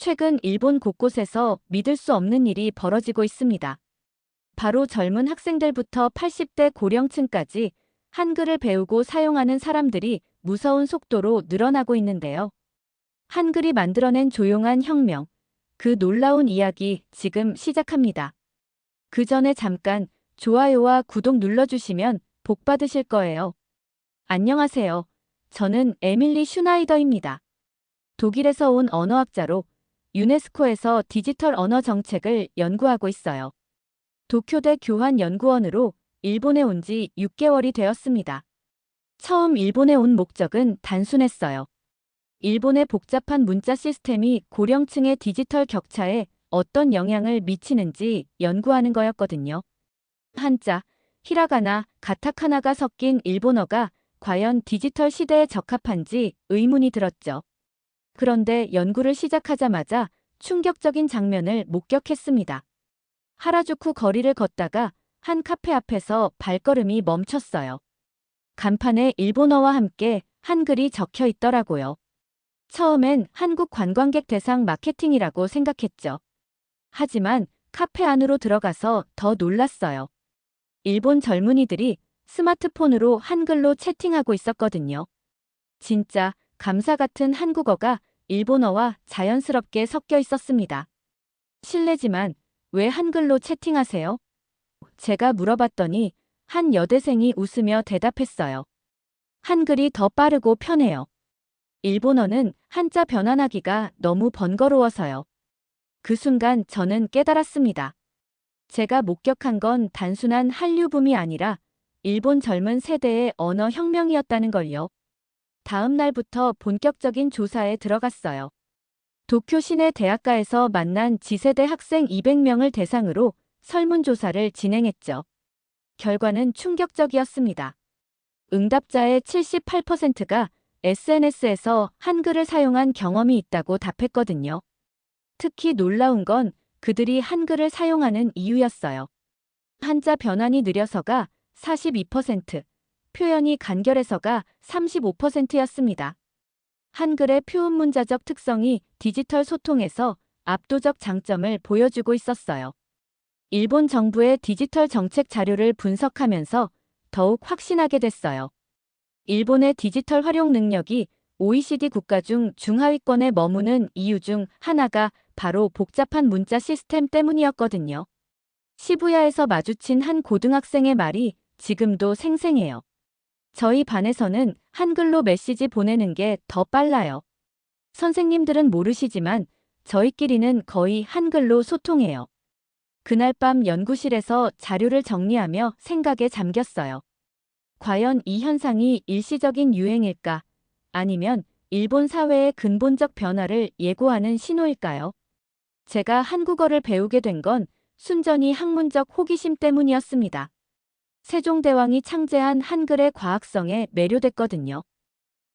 최근 일본 곳곳에서 믿을 수 없는 일이 벌어지고 있습니다. 바로 젊은 학생들부터 80대 고령층까지 한글을 배우고 사용하는 사람들이 무서운 속도로 늘어나고 있는데요. 한글이 만들어낸 조용한 혁명, 그 놀라운 이야기 지금 시작합니다. 그 전에 잠깐 좋아요와 구독 눌러주시면 복 받으실 거예요. 안녕하세요. 저는 에밀리 슈나이더입니다. 독일에서 온 언어학자로 유네스코에서 디지털 언어 정책을 연구하고 있어요. 도쿄대 교환연구원으로 일본에 온 지 6개월이 되었습니다. 처음 일본에 온 목적은 단순했어요. 일본의 복잡한 문자 시스템이 고령층의 디지털 격차에 어떤 영향을 미치는지 연구하는 거였거든요. 한자, 히라가나, 가타카나가 섞인 일본어가 과연 디지털 시대에 적합한지 의문이 들었죠. 그런데 연구를 시작하자마자 충격적인 장면을 목격했습니다. 하라주쿠 거리를 걷다가 한 카페 앞에서 발걸음이 멈췄어요. 간판에 일본어와 함께 한글이 적혀 있더라고요. 처음엔 한국 관광객 대상 마케팅이라고 생각했죠. 하지만 카페 안으로 들어가서 더 놀랐어요. 일본 젊은이들이 스마트폰으로 한글로 채팅하고 있었거든요. 진짜 감사 같은 한국어가 일본어와 자연스럽게 섞여 있었습니다. 실례지만 왜 한글로 채팅하세요? 제가 물어봤더니 한 여대생이 웃으며 대답했어요. 한글이 더 빠르고 편해요. 일본어는 한자 변환하기가 너무 번거로워서요. 그 순간 저는 깨달았습니다. 제가 목격한 건 단순한 한류 붐이 아니라 일본 젊은 세대의 언어 혁명이었다는 걸요. 다음 날부터 본격적인 조사에 들어갔어요. 도쿄 시내 대학가에서 만난 지세대 학생 200명을 대상으로 설문조사를 진행했죠. 결과는 충격적이었습니다. 응답자의 78%가 SNS에서 한글을 사용한 경험이 있다고 답했거든요. 특히 놀라운 건 그들이 한글을 사용하는 이유였어요. 한자 변환이 느려서가 42%, 표현이 간결해서가 35%였습니다. 한글의 표현 문자적 특성이 디지털 소통에서 압도적 장점을 보여주고 있었어요. 일본 정부의 디지털 정책 자료를 분석하면서 더욱 확신하게 됐어요. 일본의 디지털 활용 능력이 OECD 국가 중 중하위권에 머무는 이유 중 하나가 바로 복잡한 문자 시스템 때문이었거든요. 시부야에서 마주친 한 고등학생의 말이 지금도 생생해요. 저희 반에서는 한글로 메시지 보내는 게 더 빨라요. 선생님들은 모르시지만 저희끼리는 거의 한글로 소통해요. 그날 밤 연구실에서 자료를 정리하며 생각에 잠겼어요. 과연 이 현상이 일시적인 유행일까? 아니면 일본 사회의 근본적 변화를 예고하는 신호일까요? 제가 한국어를 배우게 된 건 순전히 학문적 호기심 때문이었습니다. 세종대왕이 창제한 한글의 과학성에 매료됐거든요.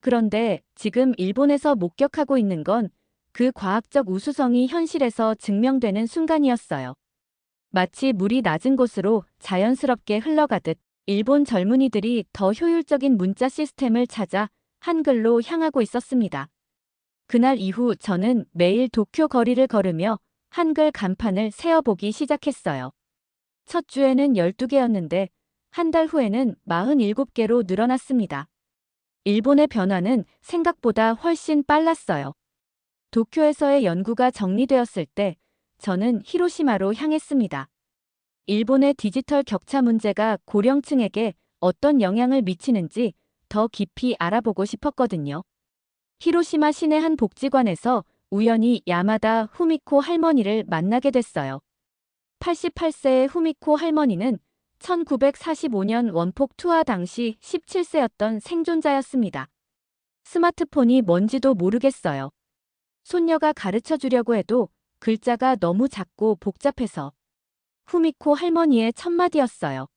그런데 지금 일본에서 목격하고 있는 건 그 과학적 우수성이 현실에서 증명되는 순간이었어요. 마치 물이 낮은 곳으로 자연스럽게 흘러가듯 일본 젊은이들이 더 효율적인 문자 시스템을 찾아 한글로 향하고 있었습니다. 그날 이후 저는 매일 도쿄 거리를 걸으며 한글 간판을 세어보기 시작했어요. 첫 주에는 12개였는데 한 달 후에는 47개로 늘어났습니다. 일본의 변화는 생각보다 훨씬 빨랐어요. 도쿄에서의 연구가 정리되었을 때 저는 히로시마로 향했습니다. 일본의 디지털 격차 문제가 고령층에게 어떤 영향을 미치는지 더 깊이 알아보고 싶었거든요. 히로시마 시내 한 복지관에서 우연히 야마다 후미코 할머니를 만나게 됐어요. 88세의 후미코 할머니는 1945년 원폭 투하 당시 17세였던 생존자였습니다. 스마트폰이 뭔지도 모르겠어요. 손녀가 가르쳐 주려고 해도 글자가 너무 작고 복잡해서 후미코 할머니의 첫마디였어요.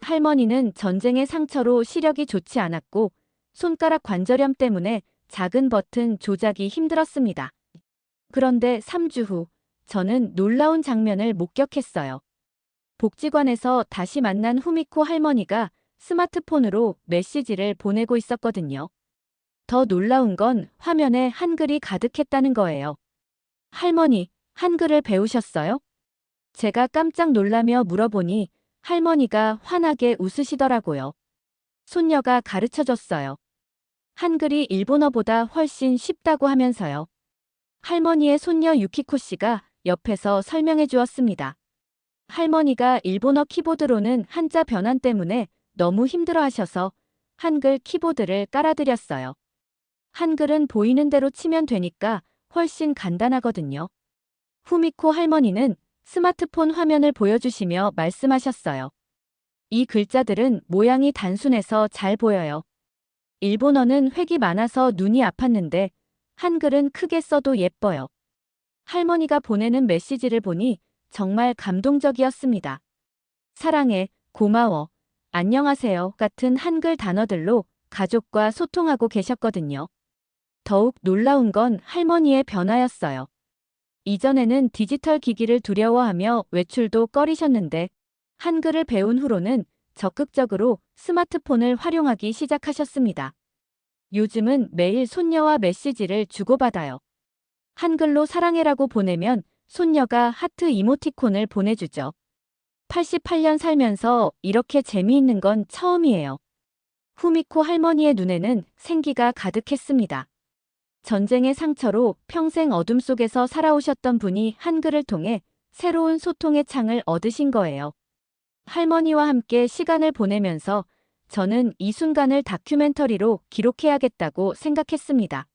할머니는 전쟁의 상처로 시력이 좋지 않았고 손가락 관절염 때문에 작은 버튼 조작이 힘들었습니다. 그런데 3주 후 저는 놀라운 장면을 목격했어요. 복지관에서 다시 만난 후미코 할머니가 스마트폰으로 메시지를 보내고 있었거든요. 더 놀라운 건 화면에 한글이 가득했다는 거예요. 할머니, 한글을 배우셨어요? 제가 깜짝 놀라며 물어보니 할머니가 환하게 웃으시더라고요. 손녀가 가르쳐 줬어요. 한글이 일본어보다 훨씬 쉽다고 하면서요. 할머니의 손녀 유키코 씨가 옆에서 설명해 주었습니다. 할머니가 일본어 키보드로는 한자 변환 때문에 너무 힘들어 하셔서 한글 키보드를 깔아드렸어요. 한글은 보이는 대로 치면 되니까 훨씬 간단하거든요. 후미코 할머니는 스마트폰 화면을 보여주시며 말씀하셨어요. 이 글자들은 모양이 단순해서 잘 보여요. 일본어는 획이 많아서 눈이 아팠는데 한글은 크게 써도 예뻐요. 할머니가 보내는 메시지를 보니 정말 감동적이었습니다. 사랑해, 고마워, 안녕하세요 같은 한글 단어들로 가족과 소통하고 계셨거든요. 더욱 놀라운 건 할머니의 변화였어요. 이전에는 디지털 기기를 두려워하며 외출도 꺼리셨는데 한글을 배운 후로는 적극적으로 스마트폰을 활용하기 시작하셨습니다. 요즘은 매일 손녀와 메시지를 주고받아요. 한글로 사랑해라고 보내면 손녀가 하트 이모티콘을 보내주죠. 88년 살면서 이렇게 재미있는 건 처음이에요. 후미코 할머니의 눈에는 생기가 가득했습니다. 전쟁의 상처로 평생 어둠 속에서 살아오셨던 분이 한글을 통해 새로운 소통의 창을 얻으신 거예요. 할머니와 함께 시간을 보내면서 저는 이 순간을 다큐멘터리로 기록해야겠다고 생각했습니다.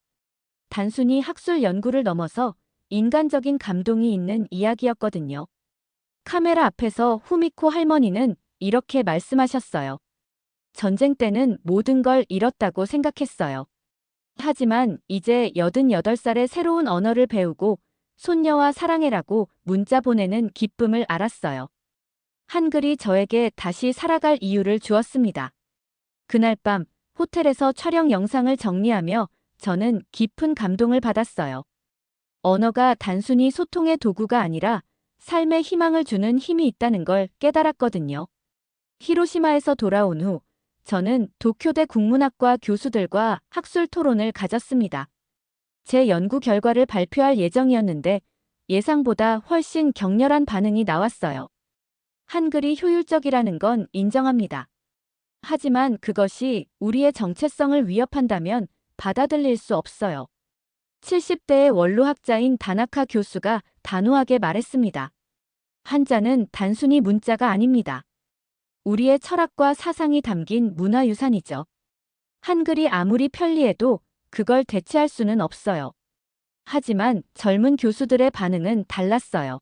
단순히 학술 연구를 넘어서 인간적인 감동이 있는 이야기였거든요. 카메라 앞에서 후미코 할머니는 이렇게 말씀하셨어요. 전쟁 때는 모든 걸 잃었다고 생각했어요. 하지만 이제 88살의 새로운 언어를 배우고 손녀와 사랑해라고 문자 보내는 기쁨을 알았어요. 한글이 저에게 다시 살아갈 이유를 주었습니다. 그날 밤 호텔에서 촬영 영상을 정리하며 저는 깊은 감동을 받았어요. 언어가 단순히 소통의 도구가 아니라 삶의 희망을 주는 힘이 있다는 걸 깨달았거든요. 히로시마에서 돌아온 후 저는 도쿄대 국문학과 교수들과 학술 토론을 가졌습니다. 제 연구 결과를 발표할 예정이었는데 예상보다 훨씬 격렬한 반응이 나왔어요. 한글이 효율적이라는 건 인정합니다. 하지만 그것이 우리의 정체성을 위협한다면 받아들일 수 없어요. 70대의 원로학자인 다나카 교수가 단호하게 말했습니다. 한자는 단순히 문자가 아닙니다. 우리의 철학과 사상이 담긴 문화유산이죠. 한글이 아무리 편리해도 그걸 대체할 수는 없어요. 하지만 젊은 교수들의 반응은 달랐어요.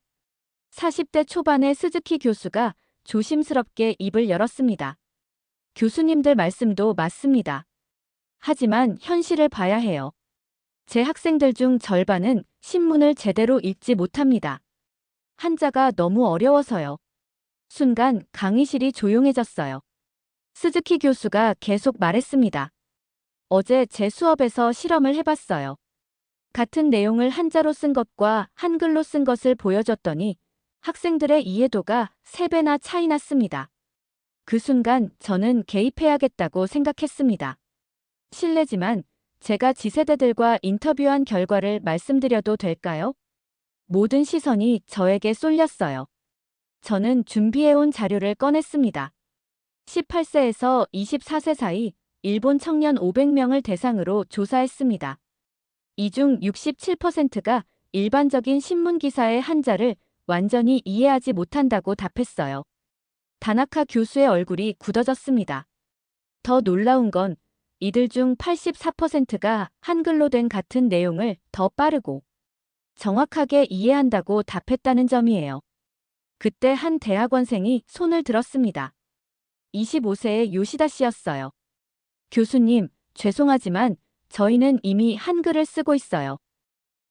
40대 초반의 스즈키 교수가 조심스럽게 입을 열었습니다. 교수님들 말씀도 맞습니다. 하지만 현실을 봐야 해요. 제 학생들 중 절반은 신문을 제대로 읽지 못합니다. 한자가 너무 어려워서요. 순간 강의실이 조용해졌어요. 스즈키 교수가 계속 말했습니다. 어제 제 수업에서 실험을 해봤어요. 같은 내용을 한자로 쓴 것과 한글로 쓴 것을 보여줬더니 학생들의 이해도가 3배나 차이 났습니다. 그 순간 저는 개입해야겠다고 생각했습니다. 실례지만 제가 지세대들과 인터뷰한 결과를 말씀드려도 될까요? 모든 시선이 저에게 쏠렸어요. 저는 준비해온 자료를 꺼냈습니다. 18세에서 24세 사이 일본 청년 500명을 대상으로 조사했습니다. 이 중 67%가 일반적인 신문 기사의 한자를 완전히 이해하지 못한다고 답했어요. 다나카 교수의 얼굴이 굳어졌습니다. 더 놀라운 건 이들 중 84%가 한글로 된 같은 내용을 더 빠르고 정확하게 이해한다고 답했다는 점이에요. 그때 한 대학원생이 손을 들었습니다. 25세의 요시다 씨였어요. 교수님, 죄송하지만 저희는 이미 한글을 쓰고 있어요.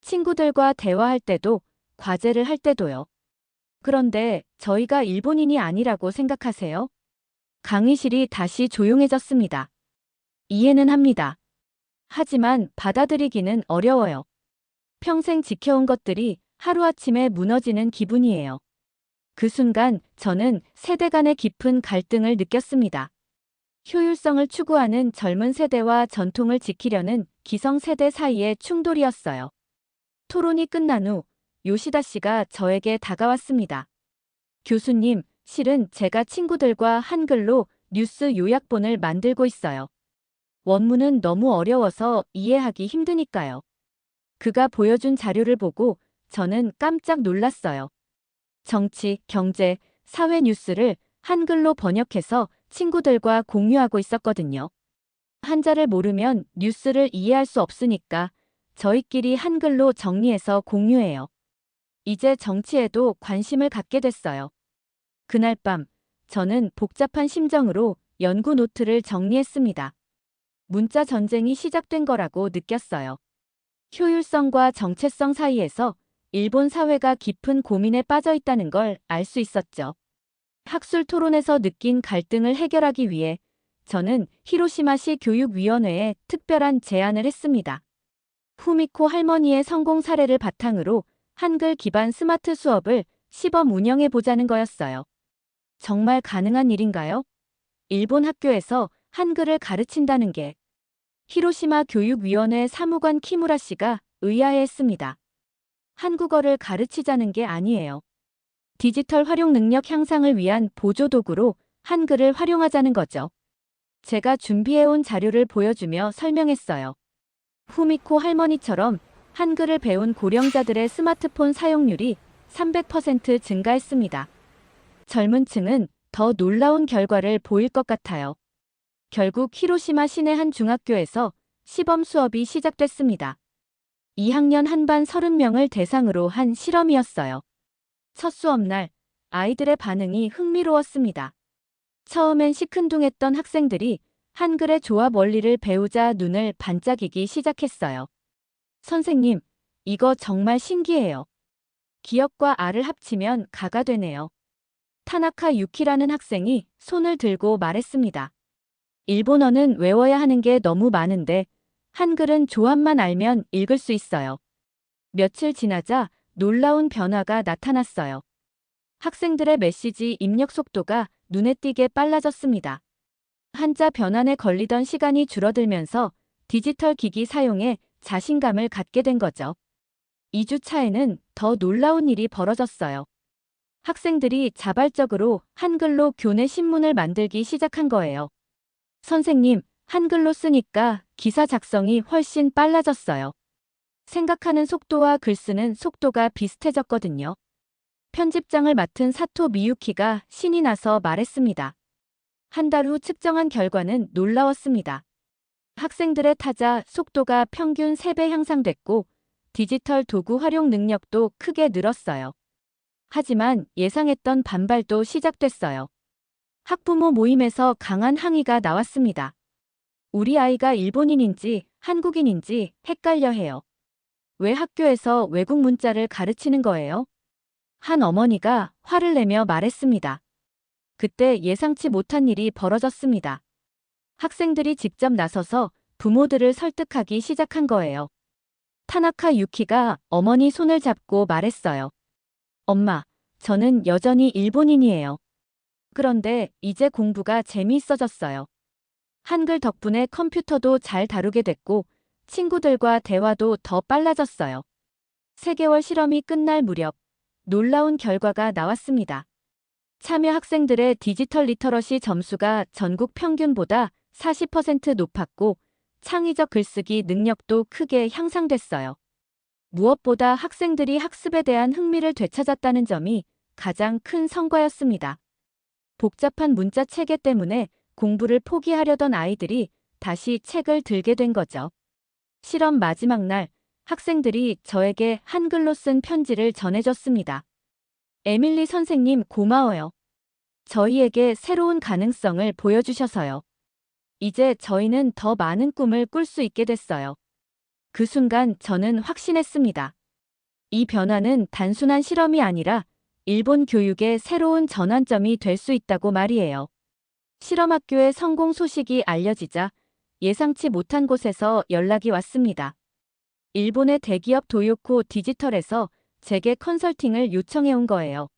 친구들과 대화할 때도, 과제를 할 때도요. 그런데 저희가 일본인이 아니라고 생각하세요? 강의실이 다시 조용해졌습니다. 이해는 합니다. 하지만 받아들이기는 어려워요. 평생 지켜온 것들이 하루아침에 무너지는 기분이에요. 그 순간 저는 세대 간의 깊은 갈등을 느꼈습니다. 효율성을 추구하는 젊은 세대와 전통을 지키려는 기성 세대 사이의 충돌이었어요. 토론이 끝난 후 요시다 씨가 저에게 다가왔습니다. 교수님, 실은 제가 친구들과 한글로 뉴스 요약본을 만들고 있어요. 원문은 너무 어려워서 이해하기 힘드니까요. 그가 보여준 자료를 보고 저는 깜짝 놀랐어요. 정치, 경제, 사회 뉴스를 한글로 번역해서 친구들과 공유하고 있었거든요. 한자를 모르면 뉴스를 이해할 수 없으니까 저희끼리 한글로 정리해서 공유해요. 이제 정치에도 관심을 갖게 됐어요. 그날 밤, 저는 복잡한 심정으로 연구 노트를 정리했습니다. 문자 전쟁이 시작된 거라고 느꼈어요. 효율성과 정체성 사이에서 일본 사회가 깊은 고민에 빠져 있다는 걸 알 수 있었죠. 학술 토론에서 느낀 갈등을 해결하기 위해 저는 히로시마시 교육위원회에 특별한 제안을 했습니다. 후미코 할머니의 성공 사례를 바탕으로 한글 기반 스마트 수업을 시범 운영해 보자는 거였어요. 정말 가능한 일인가요? 일본 학교에서 한글을 가르친다는 게 히로시마 교육위원회 사무관 키무라 씨가 의아해했습니다. 한국어를 가르치자는 게 아니에요. 디지털 활용 능력 향상을 위한 보조도구로 한글을 활용하자는 거죠. 제가 준비해온 자료를 보여주며 설명했어요. 후미코 할머니처럼 한글을 배운 고령자들의 스마트폰 사용률이 300% 증가했습니다. 젊은 층은 더 놀라운 결과를 보일 것 같아요. 결국 히로시마 시내 한 중학교에서 시범 수업이 시작됐습니다. 2학년 한 반 30명을 대상으로 한 실험이었어요. 첫 수업날 아이들의 반응이 흥미로웠습니다. 처음엔 시큰둥했던 학생들이 한글의 조합 원리를 배우자 눈을 반짝이기 시작했어요. 선생님, 이거 정말 신기해요. 기역과 알을 합치면 가가 되네요. 타나카 유키라는 학생이 손을 들고 말했습니다. 일본어는 외워야 하는 게 너무 많은데 한글은 조합만 알면 읽을 수 있어요. 며칠 지나자 놀라운 변화가 나타났어요. 학생들의 메시지 입력 속도가 눈에 띄게 빨라졌습니다. 한자 변환에 걸리던 시간이 줄어들면서 디지털 기기 사용에 자신감을 갖게 된 거죠. 2주 차에는 더 놀라운 일이 벌어졌어요. 학생들이 자발적으로 한글로 교내 신문을 만들기 시작한 거예요. 선생님, 한글로 쓰니까 기사 작성이 훨씬 빨라졌어요. 생각하는 속도와 글 쓰는 속도가 비슷해졌거든요. 편집장을 맡은 사토 미유키가 신이 나서 말했습니다. 한 달 후 측정한 결과는 놀라웠습니다. 학생들의 타자 속도가 평균 3배 향상됐고 디지털 도구 활용 능력도 크게 늘었어요. 하지만 예상했던 반발도 시작됐어요. 학부모 모임에서 강한 항의가 나왔습니다. 우리 아이가 일본인인지 한국인인지 헷갈려 해요. 왜 학교에서 외국 문자를 가르치는 거예요? 한 어머니가 화를 내며 말했습니다. 그때 예상치 못한 일이 벌어졌습니다. 학생들이 직접 나서서 부모들을 설득하기 시작한 거예요. 타나카 유키가 어머니 손을 잡고 말했어요. 엄마, 저는 여전히 일본인이에요. 그런데 이제 공부가 재미있어졌어요. 한글 덕분에 컴퓨터도 잘 다루게 됐고 친구들과 대화도 더 빨라졌어요. 3개월 실험이 끝날 무렵 놀라운 결과가 나왔습니다. 참여 학생들의 디지털 리터러시 점수가 전국 평균보다 40% 높았고 창의적 글쓰기 능력도 크게 향상됐어요. 무엇보다 학생들이 학습에 대한 흥미를 되찾았다는 점이 가장 큰 성과였습니다. 복잡한 문자 체계 때문에 공부를 포기하려던 아이들이 다시 책을 들게 된 거죠. 실험 마지막 날 학생들이 저에게 한글로 쓴 편지를 전해줬습니다. 에밀리 선생님 고마워요. 저희에게 새로운 가능성을 보여주셔서요. 이제 저희는 더 많은 꿈을 꿀 수 있게 됐어요. 그 순간 저는 확신했습니다. 이 변화는 단순한 실험이 아니라 일본 교육의 새로운 전환점이 될 수 있다고 말이에요. 실험학교의 성공 소식이 알려지자 예상치 못한 곳에서 연락이 왔습니다. 일본의 대기업 도요코 디지털에서 제게 컨설팅을 요청해 온 거예요.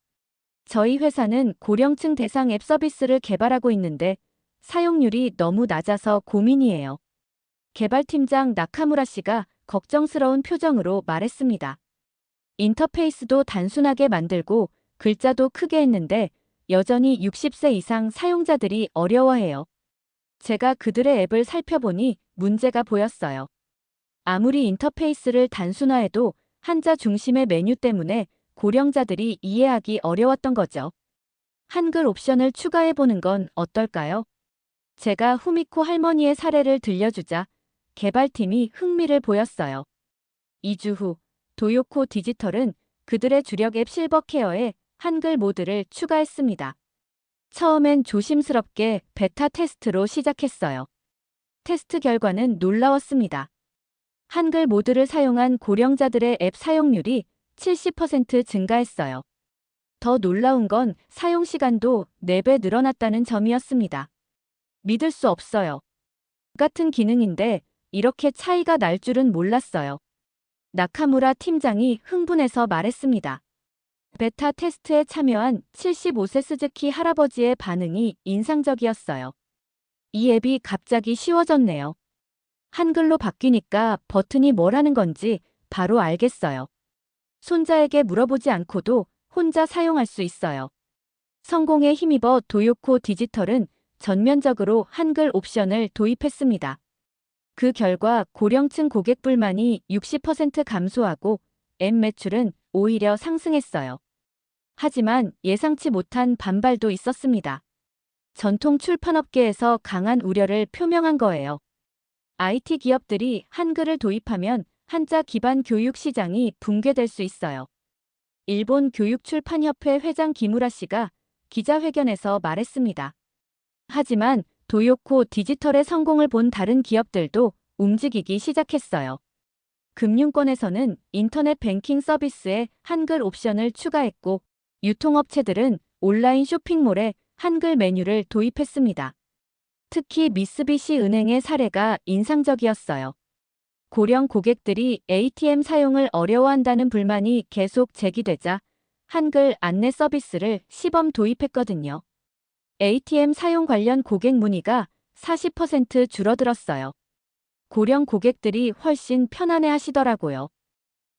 저희 회사는 고령층 대상 앱 서비스를 개발하고 있는데 사용률이 너무 낮아서 고민이에요. 개발팀장 나카무라 씨가 걱정스러운 표정으로 말했습니다. 인터페이스도 단순하게 만들고 글자도 크게 했는데 여전히 60세 이상 사용자들이 어려워해요. 제가 그들의 앱을 살펴보니 문제가 보였어요. 아무리 인터페이스를 단순화해도 한자 중심의 메뉴 때문에 고령자들이 이해하기 어려웠던 거죠. 한글 옵션을 추가해보는 건 어떨까요? 제가 후미코 할머니의 사례를 들려주자 개발팀이 흥미를 보였어요. 2주 후 도요코 디지털은 그들의 주력 앱 실버케어에 한글 모드를 추가했습니다. 처음엔 조심스럽게 베타 테스트로 시작했어요. 테스트 결과는 놀라웠습니다. 한글 모드를 사용한 고령자들의 앱 사용률이 70% 증가했어요. 더 놀라운 건 사용 시간도 4배 늘어났다는 점이었습니다. 믿을 수 없어요. 같은 기능인데 이렇게 차이가 날 줄은 몰랐어요. 나카무라 팀장이 흥분해서 말했습니다. 베타 테스트에 참여한 75세 스즈키 할아버지의 반응이 인상적이었어요. 이 앱이 갑자기 쉬워졌네요. 한글로 바뀌니까 버튼이 뭘 하는 건지 바로 알겠어요. 손자에게 물어보지 않고도 혼자 사용할 수 있어요. 성공에 힘입어 도요코 디지털은 전면적으로 한글 옵션을 도입했습니다. 그 결과 고령층 고객 불만이 60% 감소하고 앱 매출은 오히려 상승했어요. 하지만 예상치 못한 반발도 있었습니다. 전통 출판업계에서 강한 우려를 표명한 거예요. IT 기업들이 한글을 도입하면 한자 기반 교육 시장이 붕괴될 수 있어요. 일본 교육출판협회 회장 기무라 씨가 기자회견에서 말했습니다. 하지만 도요코 디지털의 성공을 본 다른 기업들도 움직이기 시작했어요. 금융권에서는 인터넷 뱅킹 서비스에 한글 옵션을 추가했고 유통업체들은 온라인 쇼핑몰에 한글 메뉴를 도입했습니다. 특히 미쓰비시 은행의 사례가 인상적이었어요. 고령 고객들이 ATM 사용을 어려워한다는 불만이 계속 제기되자 한글 안내 서비스를 시범 도입했거든요. ATM 사용 관련 고객 문의가 40% 줄어들었어요. 고령 고객들이 훨씬 편안해 하시더라고요.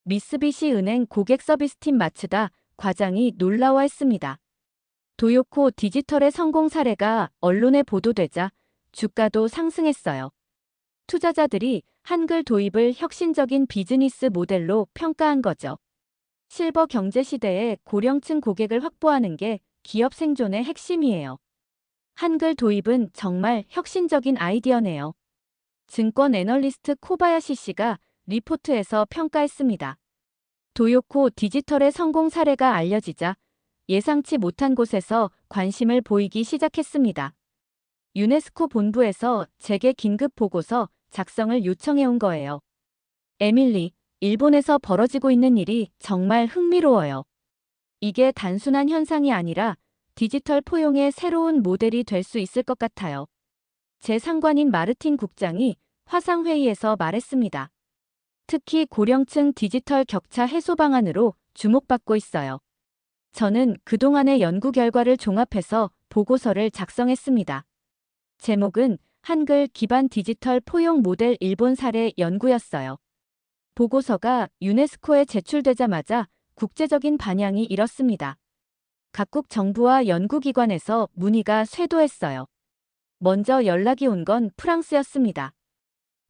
미쓰비시 은행 고객 서비스팀 마츠다 과장이 놀라워했습니다. 도요코 디지털의 성공 사례가 언론에 보도되자 주가도 상승했어요. 투자자들이 한글 도입을 혁신적인 비즈니스 모델로 평가한 거죠. 실버 경제 시대에 고령층 고객을 확보하는 게 기업 생존의 핵심이에요. 한글 도입은 정말 혁신적인 아이디어네요. 증권 애널리스트 코바야시 씨가 리포트에서 평가했습니다. 도요코 디지털의 성공 사례가 알려지자 예상치 못한 곳에서 관심을 보이기 시작했습니다. 유네스코 본부에서 재계 긴급 보고서 작성을 요청해 온 거예요. 에밀리, 일본에서 벌어지고 있는 일이 정말 흥미로워요. 이게 단순한 현상이 아니라 디지털 포용의 새로운 모델이 될 수 있을 것 같아요. 제 상관인 마르틴 국장이 화상회의에서 말했습니다. 특히 고령층 디지털 격차 해소 방안으로 주목받고 있어요. 저는 그동안의 연구 결과를 종합해서 보고서를 작성했습니다. 제목은 한글 기반 디지털 포용 모델 일본 사례 연구였어요. 보고서가 유네스코에 제출되자마자 국제적인 반향이 일었습니다. 각국 정부와 연구기관에서 문의가 쇄도했어요. 먼저 연락이 온 건 프랑스였습니다.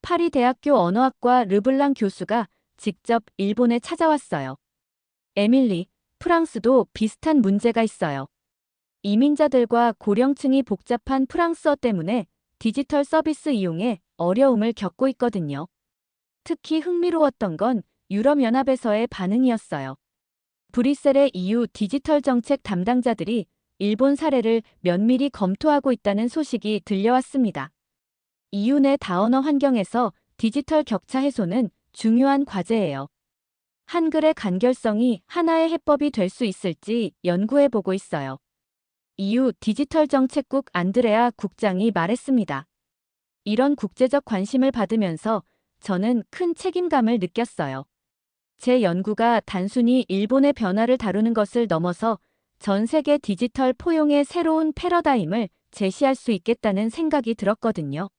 파리 대학교 언어학과 르블랑 교수가 직접 일본에 찾아왔어요. 에밀리, 프랑스도 비슷한 문제가 있어요. 이민자들과 고령층이 복잡한 프랑스어 때문에 디지털 서비스 이용에 어려움을 겪고 있거든요. 특히 흥미로웠던 건 유럽연합에서의 반응이었어요. 브뤼셀의 EU 디지털 정책 담당자들이 일본 사례를 면밀히 검토하고 있다는 소식이 들려왔습니다. EU 내 다언어 환경에서 디지털 격차 해소는 중요한 과제예요. 한글의 간결성이 하나의 해법이 될 수 있을지 연구해보고 있어요. EU 디지털 정책국 안드레아 국장이 말했습니다. 이런 국제적 관심을 받으면서 저는 큰 책임감을 느꼈어요. 제 연구가 단순히 일본의 변화를 다루는 것을 넘어서 전 세계 디지털 포용의 새로운 패러다임을 제시할 수 있겠다는 생각이 들었거든요.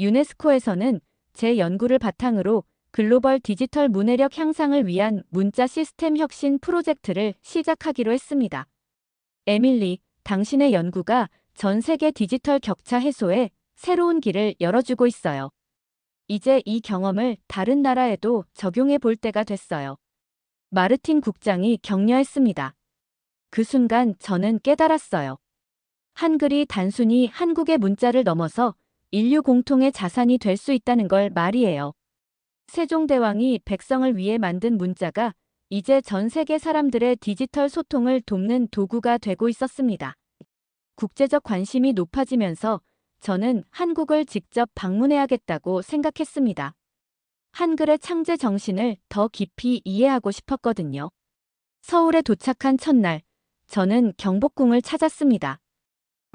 유네스코에서는 제 연구를 바탕으로 글로벌 디지털 문해력 향상을 위한 문자 시스템 혁신 프로젝트를 시작하기로 했습니다. 에밀리, 당신의 연구가 전 세계 디지털 격차 해소에 새로운 길을 열어주고 있어요. 이제 이 경험을 다른 나라에도 적용해 볼 때가 됐어요. 마르틴 국장이 격려했습니다. 그 순간 저는 깨달았어요. 한글이 단순히 한국의 문자를 넘어서 인류 공통의 자산이 될 수 있다는 걸 말이에요. 세종대왕이 백성을 위해 만든 문자가 이제 전 세계 사람들의 디지털 소통을 돕는 도구가 되고 있었습니다. 국제적 관심이 높아지면서 저는 한국을 직접 방문해야겠다고 생각했습니다. 한글의 창제 정신을 더 깊이 이해하고 싶었거든요. 서울에 도착한 첫날, 저는 경복궁을 찾았습니다.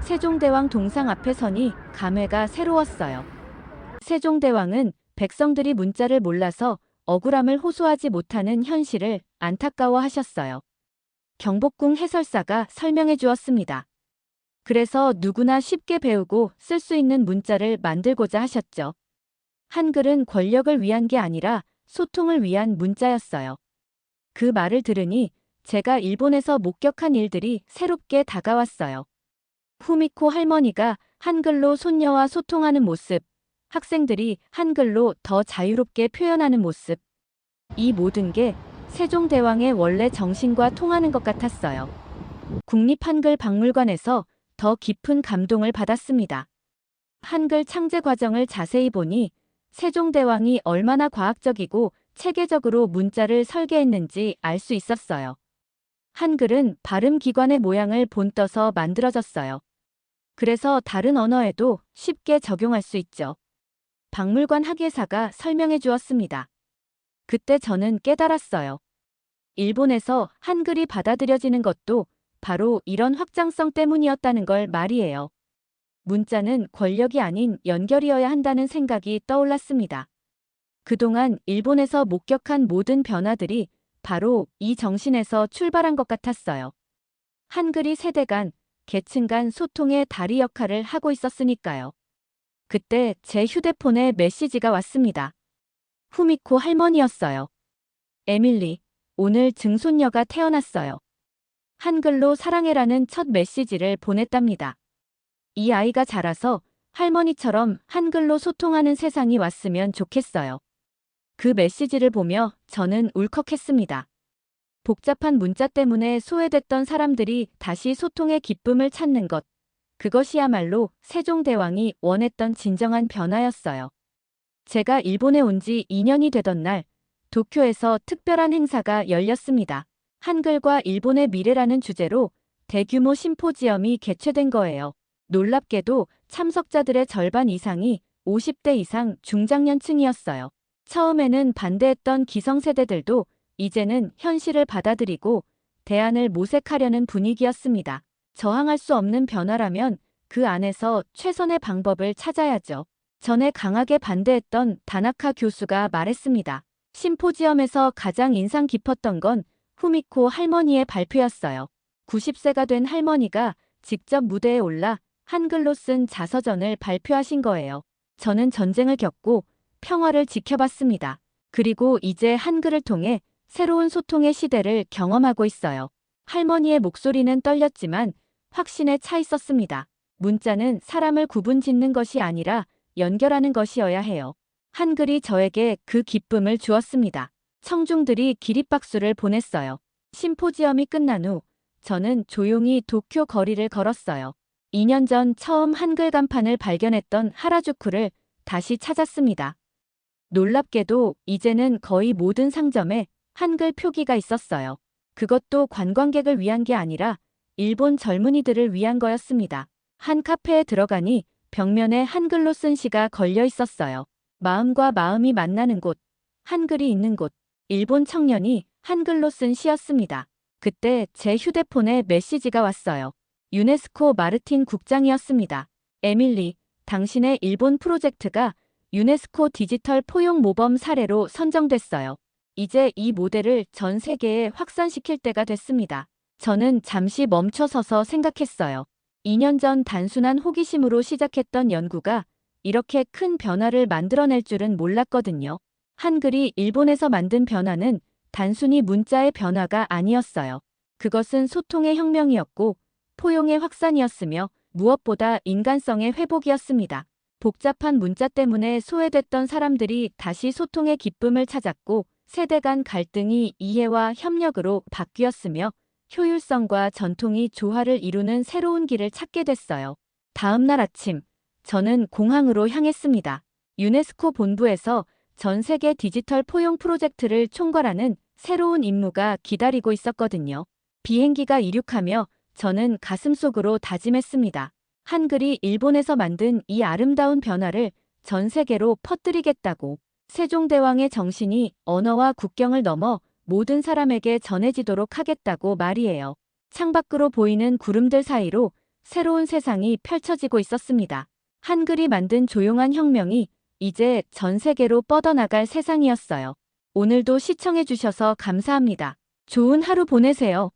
세종대왕 동상 앞에 서니 감회가 새로웠어요. 세종대왕은 백성들이 문자를 몰라서 억울함을 호소하지 못하는 현실을 안타까워하셨어요. 경복궁 해설사가 설명해 주었습니다. 그래서 누구나 쉽게 배우고 쓸 수 있는 문자를 만들고자 하셨죠. 한글은 권력을 위한 게 아니라 소통을 위한 문자였어요. 그 말을 들으니 제가 일본에서 목격한 일들이 새롭게 다가왔어요. 후미코 할머니가 한글로 손녀와 소통하는 모습, 학생들이 한글로 더 자유롭게 표현하는 모습. 이 모든 게 세종대왕의 원래 정신과 통하는 것 같았어요. 국립한글박물관에서 더 깊은 감동을 받았습니다. 한글 창제 과정을 자세히 보니 세종대왕이 얼마나 과학적이고 체계적으로 문자를 설계했는지 알 수 있었어요. 한글은 발음 기관의 모양을 본떠서 만들어졌어요. 그래서 다른 언어에도 쉽게 적용할 수 있죠. 박물관 학예사가 설명해 주었습니다. 그때 저는 깨달았어요. 일본에서 한글이 받아들여지는 것도 바로 이런 확장성 때문이었다는 걸 말이에요. 문자는 권력이 아닌 연결이어야 한다는 생각이 떠올랐습니다. 그동안 일본에서 목격한 모든 변화들이 바로 이 정신에서 출발한 것 같았어요. 한글이 세대 간, 계층 간 소통의 다리 역할을 하고 있었으니까요. 그때 제 휴대폰에 메시지가 왔습니다. 후미코 할머니였어요. 에밀리, 오늘 증손녀가 태어났어요. 한글로 사랑해라는 첫 메시지를 보냈답니다. 이 아이가 자라서 할머니처럼 한글로 소통하는 세상이 왔으면 좋겠어요. 그 메시지를 보며 저는 울컥했습니다. 복잡한 문자 때문에 소외됐던 사람들이 다시 소통의 기쁨을 찾는 것. 그것이야말로 세종대왕이 원했던 진정한 변화였어요. 제가 일본에 온 지 2년이 되던 날, 도쿄에서 특별한 행사가 열렸습니다. 한글과 일본의 미래라는 주제로 대규모 심포지엄이 개최된 거예요. 놀랍게도 참석자들의 절반 이상이 50대 이상 중장년층이었어요. 처음에는 반대했던 기성세대들도 이제는 현실을 받아들이고 대안을 모색하려는 분위기였습니다. 저항할 수 없는 변화라면 그 안에서 최선의 방법을 찾아야죠. 전에 강하게 반대했던 다나카 교수가 말했습니다. 심포지엄에서 가장 인상 깊었던 건 후미코 할머니의 발표였어요. 90세가 된 할머니가 직접 무대에 올라 한글로 쓴 자서전을 발표하신 거예요. 저는 전쟁을 겪고 평화를 지켜봤습니다. 그리고 이제 한글을 통해 새로운 소통의 시대를 경험하고 있어요. 할머니의 목소리는 떨렸지만 확신에 차 있었습니다. 문자는 사람을 구분 짓는 것이 아니라 연결하는 것이어야 해요. 한글이 저에게 그 기쁨을 주었습니다. 청중들이 기립박수를 보냈어요. 심포지엄이 끝난 후 저는 조용히 도쿄 거리를 걸었어요. 2년 전 처음 한글 간판을 발견했던 하라주쿠를 다시 찾았습니다. 놀랍게도 이제는 거의 모든 상점에 한글 표기가 있었어요. 그것도 관광객을 위한 게 아니라 일본 젊은이들을 위한 거였습니다. 한 카페에 들어가니 벽면에 한글로 쓴 시가 걸려 있었어요. 마음과 마음이 만나는 곳, 한글이 있는 곳, 일본 청년이 한글로 쓴 시였습니다. 그때 제 휴대폰에 메시지가 왔어요. 유네스코 마르틴 국장이었습니다. 에밀리, 당신의 일본 프로젝트가 유네스코 디지털 포용 모범 사례로 선정됐어요. 이제 이 모델을 전 세계에 확산시킬 때가 됐습니다. 저는 잠시 멈춰서서 생각했어요. 2년 전 단순한 호기심으로 시작했던 연구가 이렇게 큰 변화를 만들어낼 줄은 몰랐거든요. 한글이 일본에서 만든 변화는 단순히 문자의 변화가 아니었어요. 그것은 소통의 혁명이었고 포용의 확산이었으며 무엇보다 인간성의 회복이었습니다. 복잡한 문자 때문에 소외됐던 사람들이 다시 소통의 기쁨을 찾았고 세대 간 갈등이 이해와 협력으로 바뀌었으며 효율성과 전통이 조화를 이루는 새로운 길을 찾게 됐어요. 다음 날 아침, 저는 공항으로 향했습니다. 유네스코 본부에서 전 세계 디지털 포용 프로젝트를 총괄하는 새로운 임무가 기다리고 있었거든요. 비행기가 이륙하며 저는 가슴속으로 다짐했습니다. 한글이 일본에서 만든 이 아름다운 변화를 전 세계로 퍼뜨리겠다고. 세종대왕의 정신이 언어와 국경을 넘어 모든 사람에게 전해지도록 하겠다고 말이에요. 창밖으로 보이는 구름들 사이로 새로운 세상이 펼쳐지고 있었습니다. 한글이 만든 조용한 혁명이 이제 전 세계로 뻗어나갈 세상이었어요. 오늘도 시청해주셔서 감사합니다. 좋은 하루 보내세요.